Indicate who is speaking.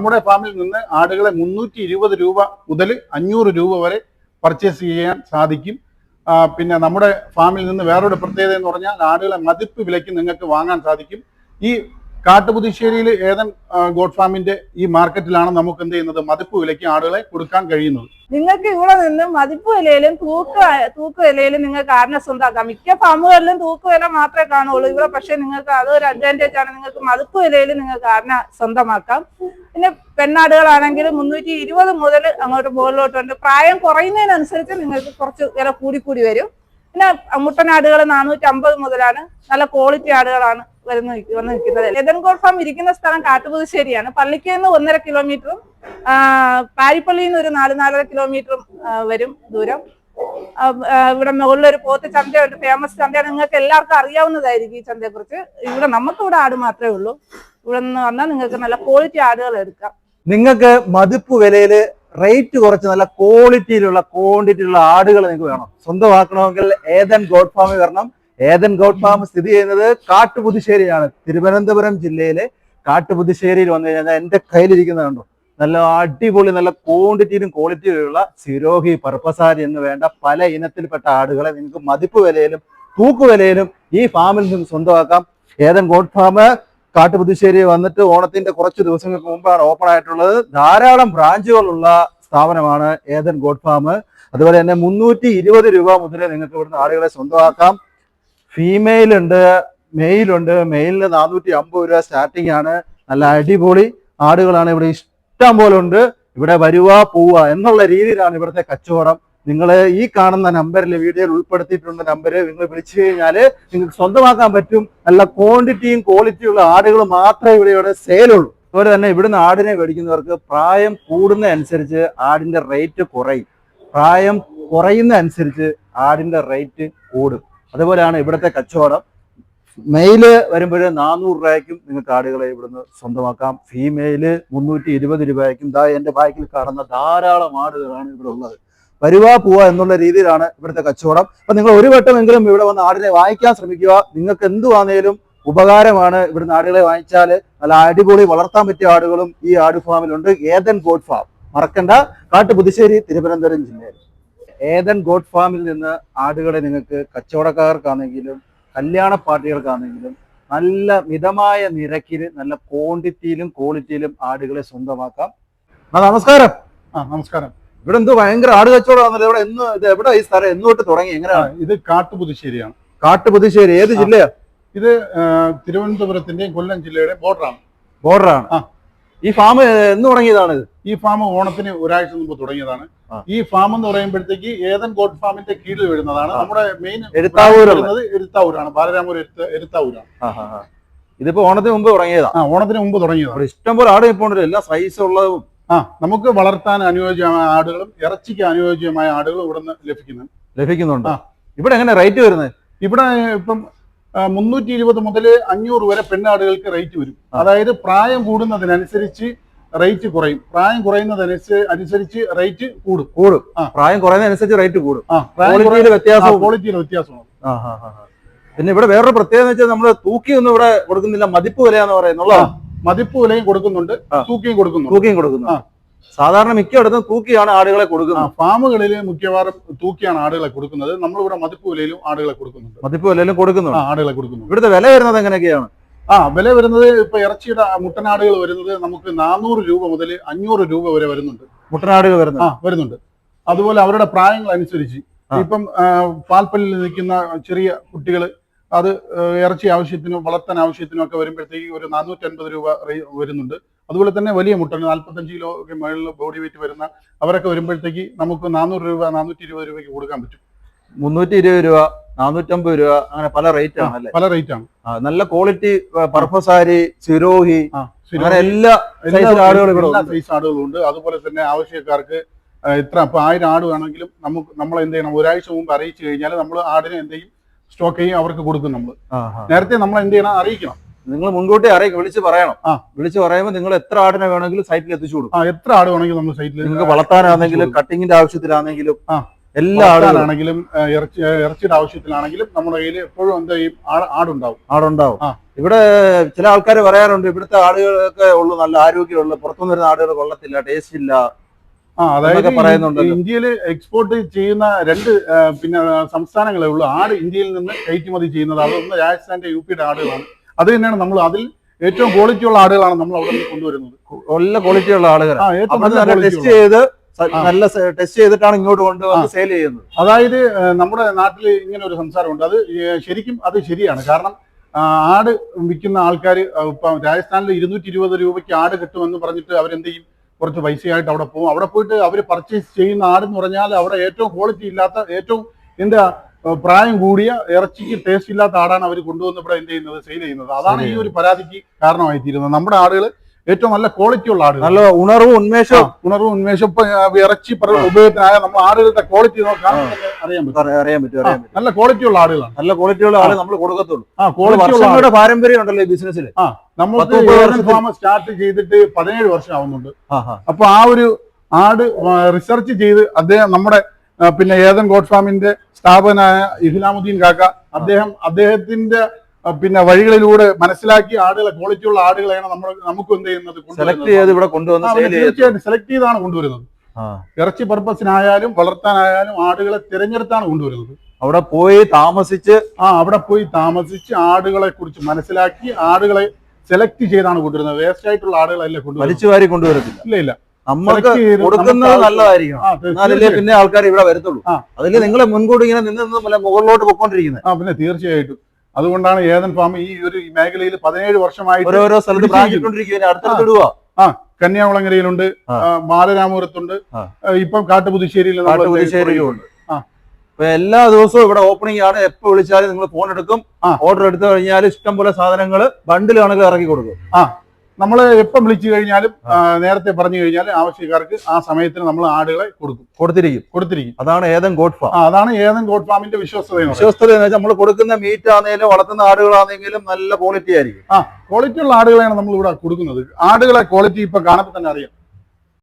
Speaker 1: നമ്മുടെ ഫാമിൽ നിന്ന് ആടുകളെ മുന്നൂറ്റി ഇരുപത് രൂപ മുതൽ അഞ്ഞൂറ് രൂപ വരെ പർച്ചേസ് ചെയ്യാൻ സാധിക്കും. പിന്നെ നമ്മുടെ ഫാമിൽ നിന്ന് വേറൊരു പ്രത്യേകത എന്ന് പറഞ്ഞാൽ ആടുകളെ മതിപ്പ് വിലയ്ക്ക് നിങ്ങൾക്ക് വാങ്ങാൻ സാധിക്കും. ഈ കാട്ടുപുതുശ്ശേരിയിൽ ഏതൻ ഗോഡ് ഫാമിന്റെ ഈ മാർക്കറ്റിലാണ് നമുക്ക് എന്ത് ചെയ്യുന്നത്? മതിപ്പ് വിലയ്ക്ക് ആടുകളെ കൊടുക്കാൻ കഴിയുന്നത്.
Speaker 2: നിങ്ങൾക്ക് ഇവിടെ നിന്ന് മതിപ്പ് വിലയിലും തൂക്ക തൂക്ക് വിലയിലും നിങ്ങൾക്ക് ആടിനെ സ്വന്തമാക്കാം മിക്ക ഫാമുകളിലും തൂക്ക് വില മാത്രമേ കാണുള്ളൂ ഇവിടെ പക്ഷെ നിങ്ങൾക്ക് അതൊരു അഡ്വാന്റേജ് ആണ്. നിങ്ങൾക്ക് മതിപ്പ് വിലയിൽ നിങ്ങൾക്ക് ആടിനെ സ്വന്തമാക്കാം. പിന്നെ പെണ്ണാടുകളാണെങ്കിൽ മുന്നൂറ്റി ഇരുപത് മുതൽ അങ്ങോട്ട് മുകളിലോട്ടുണ്ട്. പ്രായം കുറയുന്നതിനനുസരിച്ച് നിങ്ങൾക്ക് കുറച്ച് വില കൂടിക്കൂടി കൂടി വരും. പിന്നെ മുട്ടനാടുകൾ നാനൂറ്റി അമ്പത് മുതലാണ്. നല്ല ക്വാളിറ്റി ആടുകളാണ് വരുന്ന വന്ന് നിൽക്കുന്നത്. എതൻകോട് ഫാം ഇരിക്കുന്ന സ്ഥലം കാട്ടുപുതുശ്ശേരിയാണ്. പള്ളിക്കൽ നിന്ന് ഒന്നര കിലോമീറ്ററും പാരിപ്പള്ളിയിൽ നിന്ന് ഒരു നാല് നാലര കിലോമീറ്ററും വരും ദൂരം. ഇവിടെ മുകളിലൊരു പോത്ത് ചന്തയുണ്ട് ഫേമസ് ചന്തയാണ്. നിങ്ങൾക്ക് എല്ലാവർക്കും അറിയാവുന്നതായിരിക്കും ഈ ചന്തയെ കുറിച്ച് ഇവിടെ നമുക്ക് ഇവിടെ ആട് മാത്രമേ ഉള്ളൂ. ഇവിടെ നിന്ന് വന്നാൽ നിങ്ങൾക്ക് നല്ല ക്വാളിറ്റി ആടുകൾ എടുക്കാം.
Speaker 3: നിങ്ങൾക്ക് മതിപ്പ് വിലയിൽ റേറ്റ് കുറച്ച് നല്ല ക്വാളിറ്റിയിലുള്ള ക്വാണ്ടിറ്റിയിലുള്ള ആടുകൾ നിങ്ങൾക്ക് വേണം. സ്വന്തമാക്കണമെങ്കിൽ ഏതൻ ഗോഡ് ഫാമിൽ വരണം. ഏതൻ ഗോഡ് ഫാം സ്ഥിതി ചെയ്യുന്നത് കാട്ടുപുതുശ്ശേരിയാണ് തിരുവനന്തപുരം ജില്ലയിലെ കാട്ടുപുതുശ്ശേരിയിൽ വന്നു കഴിഞ്ഞാൽ എന്റെ കയ്യിലിരിക്കുന്നത് കണ്ടോ? നല്ല അടിപൊളി നല്ല ക്വാണ്ടിറ്റിയിലും ക്വാളിറ്റിയിലുള്ള സിരോഹി പർപ്പസാരി എന്ന് വേണ്ട പല ഇനത്തിൽപ്പെട്ട ആടുകളെ നിങ്ങൾക്ക് മതിപ്പ് വിലയിലും തൂക്ക് വിലയിലും ഈ ഫാമിൽ നിന്ന് സ്വന്തമാക്കാം. ഏതൻ ഗോഡ് ഫാം കാട്ടുപുതുശ്ശേരി വന്നിട്ട് ഓണത്തിന്റെ കുറച്ച് ദിവസങ്ങൾക്ക് മുമ്പാണ് ഓപ്പൺ ആയിട്ടുള്ളത്. ധാരാളം ബ്രാഞ്ചുകളുള്ള സ്ഥാപനമാണ് ഏതൻ ഗോഡ് ഫാം അതുപോലെ തന്നെ മുന്നൂറ്റി ഇരുപത് രൂപ മുതൽ നിങ്ങൾക്ക് ഇവിടുന്ന് ആടുകളെ സ്വന്തമാക്കാം. ഫീമെയിൽ ഉണ്ട് മെയിൽ ഉണ്ട്. മെയിലിന് നാനൂറ്റി അമ്പത് രൂപ സ്റ്റാർട്ടിംഗ് ആണ്. നല്ല അടിപൊളി ആടുകളാണ് ഇവിടെ ഇഷ്ടം പോലെ ഉണ്ട്. ഇവിടെ വരുക പോവുക എന്നുള്ള രീതിയിലാണ് ഇവിടുത്തെ കച്ചവടം. നിങ്ങൾ ഈ കാണുന്ന നമ്പറിൽ വീഡിയോയിൽ ഉൾപ്പെടുത്തിയിട്ടുള്ള നമ്പർ നിങ്ങൾ വിളിച്ചു കഴിഞ്ഞാൽ നിങ്ങൾക്ക് സ്വന്തമാക്കാൻ പറ്റും. നല്ല ക്വാണ്ടിറ്റിയും ക്വാളിറ്റിയുള്ള ആടുകൾ മാത്രമേ ഇവിടെ ഇവിടെ സെയിലുള്ളൂ അതുപോലെ തന്നെ ഇവിടുന്ന് ആടിനെ മേടിക്കുന്നവർക്ക് പ്രായം കൂടുന്ന അനുസരിച്ച് ആടിന്റെ റേറ്റ് കുറയും. പ്രായം കുറയുന്ന അനുസരിച്ച് ആടിന്റെ റേറ്റ് കൂടും. അതുപോലെയാണ് ഇവിടുത്തെ കച്ചവടം. മെയിൽ വരുമ്പോൾ നാനൂറ് രൂപയ്ക്കും നിങ്ങൾക്ക് ആടുകളെ ഇവിടുന്ന് സ്വന്തമാക്കാം. ഫീമെയിൽ മുന്നൂറ്റി ഇരുപത് രൂപയ്ക്കും. ദാ എന്റെ ബാക്കിൽ കാണുന്ന ധാരാളം ആടുകളാണ് ഇവിടെ ഉള്ളത്. വരുവാ പോവാ എന്നുള്ള രീതിയിലാണ് ഇവിടുത്തെ കച്ചവടം. അപ്പൊ നിങ്ങൾ ഒരു വട്ടമെങ്കിലും ഇവിടെ വന്ന് ആടിനെ വാങ്ങിക്കാൻ ശ്രമിക്കുക. നിങ്ങൾക്ക് എന്തുവാണേലും ഉപകാരമാണ് ഇവിടുന്ന് ആടുകളെ വാങ്ങിച്ചാൽ നല്ല അടിപൊളി വളർത്താൻ പറ്റിയ ആടുകളും ഈ ആട് ഫാമിലുണ്ട്. ഏതൻ ഗോഡ് ഫാം. മറക്കണ്ട. കാട്ടുപുതുശ്ശേരി തിരുവനന്തപുരം ജില്ലയിൽ. ഏതൻ ഗോഡ് ഫാമിൽ നിന്ന് ആടുകളെ നിങ്ങൾക്ക് കച്ചവടക്കാർക്കാണെങ്കിലും കല്യാണ പാർട്ടികൾക്കാണെങ്കിലും നല്ല മിതമായ നിരക്കിൽ നല്ല ക്വാണ്ടിറ്റിയിലും ക്വാളിറ്റിയിലും ആടുകളെ സ്വന്തമാക്കാം. നമസ്കാരം.
Speaker 1: ആ നമസ്കാരം.
Speaker 3: ഇവിടെ എന്തോ ഭയങ്കര ആട് കച്ചവടമാണല്ലോ. ഇവിടെ എന്ന് ഇത് എവിടെ ഈ സ്ഥലം എന്നോട്ട് തുടങ്ങി? എങ്ങനെയാണ്?
Speaker 1: ഇത് കാട്ടുപുതുശ്ശേരിയാണ്.
Speaker 3: കാട്ടുപുതുശ്ശേരി. ഏത്
Speaker 1: ജില്ലയാണ്
Speaker 3: ജില്ലയാ
Speaker 1: ഇത് തിരുവനന്തപുരത്തിന്റെയും കൊല്ലം ജില്ലയുടെ ബോർഡറാണ്
Speaker 3: ബോർഡറാണ്
Speaker 1: ആ.
Speaker 3: ഈ ഫാം എന്ന് തുടങ്ങിയതാണ്
Speaker 1: ഈ ഫാം ഓണത്തിന് ഒരാഴ്ച മുമ്പ് തുടങ്ങിയതാണ്. ഈ ഫാം എന്ന് പറയുമ്പോഴത്തേക്ക് ഏതൻ ഗോഡ് ഫാമിന്റെ കീഴിൽ വരുന്നതാണ്. നമ്മുടെ മെയിൻ വരുന്നത് എരുത്താവൂരാണ്. ബാലരാമൂർ എഴുത്താവൂരാണ് എരുത്താവൂരാണ്.
Speaker 3: ഇതിപ്പോ ഓണത്തിന് മുമ്പ്
Speaker 1: തുടങ്ങിയതാണ് ഓണത്തിന് മുമ്പ് തുടങ്ങിയതാണ്.
Speaker 3: ഇഷ്ടംപോലെ ഇഷ്ടം പോലെ ആട് ഇപ്പോൾ എല്ലാ സൈസ് ഉള്ളതും.
Speaker 1: ആ നമുക്ക് വളർത്താൻ അനുയോജ്യമായ ആടുകളും ഇറച്ചിക്ക് അനുയോജ്യമായ ആടുകളും ഇവിടെ നിന്ന് ലഭിക്കുന്നു
Speaker 3: ലഭിക്കുന്നുണ്ട് ഇവിടെ എങ്ങനെ റേറ്റ് വരുന്നത്?
Speaker 1: ഇവിടെ ഇപ്പം മുന്നൂറ്റി ഇരുപത് മുതൽ അഞ്ഞൂറ് വരെ പെണ്ണാടുകൾക്ക് റേറ്റ് വരും. അതായത് പ്രായം കൂടുന്നതിനനുസരിച്ച് റേറ്റ് കുറയും. പ്രായം കുറയുന്നതനുസരിച്ച് അനുസരിച്ച് റേറ്റ് കൂടും.
Speaker 3: കൂടും. പ്രായം കുറയുന്നതനുസരിച്ച് റേറ്റ് കൂടും. ക്വാളിറ്റിയിൽ
Speaker 1: ക്വാളിറ്റിയിൽ വ്യത്യാസമാണ്.
Speaker 3: പിന്നെ ഇവിടെ വേറൊരു പ്രത്യേകത വെച്ചാൽ തൂക്കി തൂക്കിയൊന്നും ഇവിടെ കൊടുക്കുന്നില്ല. മതിപ്പ് വിലയാന്ന് പറയുന്നുള്ള.
Speaker 1: മതിപ്പ് വിലയും കൊടുക്കുന്നുണ്ട്. തൂക്കിയും കൊടുക്കുന്നു
Speaker 3: തൂക്കിയും കൊടുക്കുന്നു. സാധാരണ മിക്കയിടത്തും തൂക്കിയാണ് ആടുകളെ കൊടുക്കുന്നത്.
Speaker 1: ഫാമുകളിൽ മിക്കവാറും തൂക്കിയാണ് ആടുകളെ കൊടുക്കുന്നത്. നമ്മളിവിടെ മതിപ്പ് വിലയിലും ആടുകളെ കൊടുക്കുന്നുണ്ട്.
Speaker 3: മതിപ്പ് വിലയിലും കൊടുക്കുന്നുണ്ട്.
Speaker 1: ആടുകളെ കൊടുക്കുന്നു
Speaker 3: ഇവിടുത്തെ വില വരുന്നത് എങ്ങനെയൊക്കെയാണ്?
Speaker 1: ആ വില വരുന്നത് ഇപ്പൊ ഇറച്ചിയുടെ മുട്ടനാടുകൾ വരുന്നത് നമുക്ക് നാനൂറ് രൂപ മുതൽ അഞ്ഞൂറ് രൂപ വരെ വരുന്നുണ്ട്.
Speaker 3: മുട്ടനാടുകൾ വരുന്നത്.
Speaker 1: ആ വരുന്നുണ്ട്. അതുപോലെ അവരുടെ പ്രായങ്ങൾ അനുസരിച്ച്. ഇപ്പം പാൽപ്പല്ലിൽ നിൽക്കുന്ന ചെറിയ കുട്ടികൾ അത് ഇറച്ചി ആവശ്യത്തിനും വളർത്താൻ ആവശ്യത്തിനും ഒക്കെ വരുമ്പോഴത്തേക്ക് ഒരു നാനൂറ്റി അൻപത് രൂപ വരുന്നുണ്ട്. അതുപോലെ തന്നെ വലിയ മുട്ടൻ നാൽപ്പത്തഞ്ച് കിലോ ഒക്കെ മുകളിൽ ബോഡി വെയിറ്റ് വരുന്ന അവരൊക്കെ വരുമ്പോഴത്തേക്ക് നമുക്ക് നാനൂറ് രൂപ നാനൂറ്റി ഇരുപത് രൂപയ്ക്ക് കൊടുക്കാൻ പറ്റും.
Speaker 3: മുന്നൂറ്റി ഇരുപത് രൂപ നാനൂറ്റമ്പത് രൂപ അങ്ങനെ പല റേറ്റ് ആണ് അല്ലേ
Speaker 1: പല റേറ്റ് ആണ്.
Speaker 3: നല്ല ക്വാളിറ്റി പർപ്പസാരി സിരോഹി
Speaker 1: ആടുകളുണ്ട്
Speaker 3: അങ്ങനെ എല്ലാ.
Speaker 1: സൈസ് ആടുകളും ഉണ്ട്. അതുപോലെ തന്നെ ആവശ്യക്കാർക്ക് ഇത്ര ഇപ്പൊ ആയിരം ആട് വേണമെങ്കിലും നമുക്ക് നമ്മൾ എന്ത് ചെയ്യണം? ഒരാഴ്ച മുമ്പ് അറിയിച്ചു കഴിഞ്ഞാൽ നമ്മൾ ആടിനെ എന്ത് ചെയ്യും? സ്റ്റോക്ക് ചെയ്യും അവർക്ക് കൊടുക്കും നമ്മൾ. നേരത്തെ നമ്മൾ എന്ത് ചെയ്യണം അറിയിക്കണം
Speaker 3: നിങ്ങൾ മുൻകൂട്ടി അറിയിക്കും വിളിച്ച് പറയണം
Speaker 1: ആ.
Speaker 3: വിളിച്ച് പറയുമ്പോൾ നിങ്ങൾ എത്ര ആടിനെ വേണമെങ്കിലും സൈറ്റിൽ എത്തിച്ചു കൊടുക്കും
Speaker 1: ആ എത്ര ആട് വേണമെങ്കിലും നമ്മൾ സൈറ്റിൽ
Speaker 3: നിങ്ങൾക്ക് വളർത്താനാണെങ്കിലും കട്ടിങ്ങിന്റെ ആവശ്യത്തിലാണെങ്കിലും
Speaker 1: ആ.
Speaker 3: എല്ലാ
Speaker 1: ആടാണെങ്കിലും ഇറച്ചി ഇറച്ചിയുടെ ആവശ്യത്തിലാണെങ്കിലും നമ്മുടെ കയ്യിൽ എപ്പോഴും എന്താ ഈ ആടുണ്ടാവും
Speaker 3: ആടുണ്ടാവും
Speaker 1: ആ.
Speaker 3: ഇവിടെ ചില ആൾക്കാർ പറയാറുണ്ട് ഇവിടുത്തെ ആടുകളൊക്കെ ഉള്ളു നല്ല ആരോഗ്യമുള്ള പുറത്തുനിന്ന് വരുന്ന ആടുകൾ കൊള്ളത്തില്ല ടേസ്റ്റ് ഇല്ല
Speaker 1: അതായത് ഇന്ത്യയിൽ എക്സ്പോർട്ട് ചെയ്യുന്ന രണ്ട് പിന്നെ സംസ്ഥാനങ്ങളേ ഉള്ളൂ. ആട് ഇന്ത്യയിൽ നിന്ന് കയറ്റുമതി ചെയ്യുന്നത്. അതൊന്ന് രാജസ്ഥാന്റെ യു പിയുടെ ആടുകളാണ്. അത് തന്നെയാണ് നമ്മൾ അതിൽ ഏറ്റവും ക്വാളിറ്റി ഉള്ള ആടുകളാണ് നമ്മൾ അവിടെ നിന്ന് കൊണ്ടുവരുന്നത്.
Speaker 3: നല്ല ക്വാളിറ്റി ഉള്ള ആളുകൾ ടെസ്റ്റ് ചെയ്ത് നല്ല ടെസ്റ്റ് ചെയ്തിട്ടാണ് ഇങ്ങോട്ട് കൊണ്ടുവന്ന് സെയിൽ ചെയ്യുന്നത്.
Speaker 1: അതായത് നമ്മുടെ നാട്ടിൽ ഇങ്ങനെ ഒരു സംസാരമുണ്ട്. അത് ശരിക്കും അത് ശരിയാണ്. കാരണം ആട് വിൽക്കുന്ന ആൾക്കാർ ഇപ്പം രാജസ്ഥാനിൽ ഇരുന്നൂറ്റി ഇരുപത് രൂപയ്ക്ക് ആട് കിട്ടുമെന്ന് പറഞ്ഞിട്ട് അവരെന്ത് ചെയ്യും? കുറച്ച് പൈസയായിട്ട് അവിടെ പോകും. അവിടെ പോയിട്ട് അവർ പർച്ചേസ് ചെയ്യുന്ന ആടെന്ന് പറഞ്ഞാൽ അവിടെ ഏറ്റവും ക്വാളിറ്റി ഇല്ലാത്ത ഏറ്റവും എന്താ പ്രായം കൂടിയ ഇറച്ചിക്ക് ടേസ്റ്റ് ഇല്ലാത്ത ആടാണ് അവർ കൊണ്ടുവന്ന് ഇവിടെ എന്ത് ചെയ്യുന്നത് സെയിൽ ചെയ്യുന്നത്. അതാണ് ഈ ഒരു പരാതിക്ക് കാരണമായി തീരുന്നത് നമ്മുടെ ആടുകൾ ഏറ്റവും നല്ല ക്വാളിറ്റി ഉള്ള ആടുകൾ.
Speaker 3: നല്ല ഉണർവും ഉന്മേഷം
Speaker 1: ആ, ഉണർവും ഉന്മേഷം ഇപ്പൊ ഇറച്ചി ഉപയോഗത്തിനായ നമ്മൾ ആടുകളുടെ ക്വാളിറ്റി നോക്കാൻ അറിയാൻ പറ്റും.
Speaker 3: അറിയാൻ അറിയാൻ പറ്റും അറിയാൻ പറ്റും.
Speaker 1: നല്ല ക്വാളിറ്റി ഉള്ള ആടുകളാണ്.
Speaker 3: നല്ല ക്വാളിറ്റി ഉള്ള ആളെ നമ്മൾ കൊടുക്കത്തുള്ളൂ.
Speaker 1: ആ ക്വാളിറ്റി
Speaker 3: പാരമ്പര്യം ഉണ്ടല്ലോ ഈ ബിസിനസ്സിൽ
Speaker 1: ആ
Speaker 3: നമ്മൾ മുപ്പത്
Speaker 1: ഏതൻ ഫാം സ്റ്റാർട്ട് ചെയ്തിട്ട് പതിനേഴ് വർഷം ആവുന്നുണ്ട്. അപ്പൊ ആ ഒരു ആട് റിസർച്ച് ചെയ്ത് അദ്ദേഹം നമ്മുടെ പിന്നെ ഏതൻ ഗോഡ് ഫാമിന്റെ സ്ഥാപകനായ ഇഹ്ലാമുദ്ദീൻ കാക്ക അദ്ദേഹം അദ്ദേഹത്തിന്റെ പിന്നെ വഴികളിലൂടെ മനസ്സിലാക്കി ആടുകളെ ക്വാളിറ്റി ഉള്ള ആടുകളെയാണ് നമ്മൾ നമുക്ക് എന്ത് ചെയ്യുന്നത്
Speaker 3: സെലക്ട്. ചെയ്ത് ഇവിടെ കൊണ്ടുവന്ന്
Speaker 1: തീർച്ചയായിട്ടും സെലക്ട് ചെയ്താണ് കൊണ്ടുവരുന്നത്. ഇറച്ചി പർപ്പസിനായാലും വളർത്താനായാലും ആടുകളെ തിരഞ്ഞെടുത്താണ് കൊണ്ടുവരുന്നത്.
Speaker 3: അവിടെ പോയി താമസിച്ച്
Speaker 1: ആ അവിടെ പോയി താമസിച്ച് ആടുകളെ കുറിച്ച് മനസ്സിലാക്കി ആടുകളെ സെലക്ട് ചെയ്താണ് കൊണ്ടുവരുന്നത്. വേസ്റ്റ് ആയിട്ടുള്ള ആടുകളല്ല കൊണ്ടുവരുന്നത്.
Speaker 3: കൊണ്ടുവരത്തില്ല.
Speaker 1: ഇല്ല ഇല്ല.
Speaker 3: കൊടുക്കുന്നത് നല്ലതായിരിക്കണം. എന്നാലല്ലേ പിന്നെ ആൾക്കാർ ഇവിടെ വരത്തുള്ളൂ.
Speaker 1: ആ.
Speaker 3: നിങ്ങളെ മുൻകൂട്ടി ഇങ്ങനെ നിന്ന് നിന്ന് മുകളിലോട്ട് പൊക്കോണ്ടിരിക്കുന്നത്
Speaker 1: ആ പിന്നെ തീർച്ചയായിട്ടും. അതുകൊണ്ടാണ് ഏതൻ ഫാം ഈ ഒരു മേഖലയിൽ പതിനേഴ് വർഷമായിട്ട്
Speaker 3: ഓരോരോ സ്ഥലത്ത് ആ.
Speaker 1: കന്യാകുളങ്ങരയിലുണ്ട്.
Speaker 3: ആ.
Speaker 1: ആ, ബാലരാമപുരത്തുണ്ട്
Speaker 3: ആ.
Speaker 1: ആ, ഇപ്പം കാട്ടുപുതുശ്ശേരിയിൽ ആ.
Speaker 3: എല്ലാ ദിവസവും ഇവിടെ ഓപ്പണിംഗ് ആണ്. എപ്പോ വിളിച്ചാലും നിങ്ങൾ ഫോൺ എടുക്കും. ഓർഡർ എടുത്തു കഴിഞ്ഞാൽ ഇഷ്ടം പോലെ സാധനങ്ങൾ ബണ്ടിലാണെങ്കിൽ ഇറക്കി കൊടുക്കും.
Speaker 1: നമ്മൾ എപ്പം വിളിച്ചു കഴിഞ്ഞാലും നേരത്തെ പറഞ്ഞു കഴിഞ്ഞാൽ ആവശ്യക്കാർക്ക് ആ സമയത്തിന് നമ്മൾ ആടുകളെ കൊടുക്കും.
Speaker 3: കൊടുത്തിരിക്കും.
Speaker 1: കൊടുത്തിരിക്കും.
Speaker 3: അതാണ് ഏതൻ ഗോഡ് ഫാം.
Speaker 1: അതാണ് ഏതൻ ഗോഡ് ഫാമിന്റെ വിശ്വസ്തത പറയുന്നത്.
Speaker 3: വിശ്വസ്തത എന്ന് വെച്ചാൽ നമ്മൾ കൊടുക്കുന്ന മീറ്റ് ആണെങ്കിലും വളർത്തുന്ന ആടുകളാണെങ്കിലും നല്ല ക്വാളിറ്റി ആയിരിക്കും.
Speaker 1: ആ ക്വാളിറ്റി ഉള്ള ആടുകളെയാണ് നമ്മൾ ഇവിടെ കൊടുക്കുന്നത്. ആടുകളെ ക്വാളിറ്റി ഇപ്പൊ കാണുമ്പോൾ തന്നെ അറിയാം.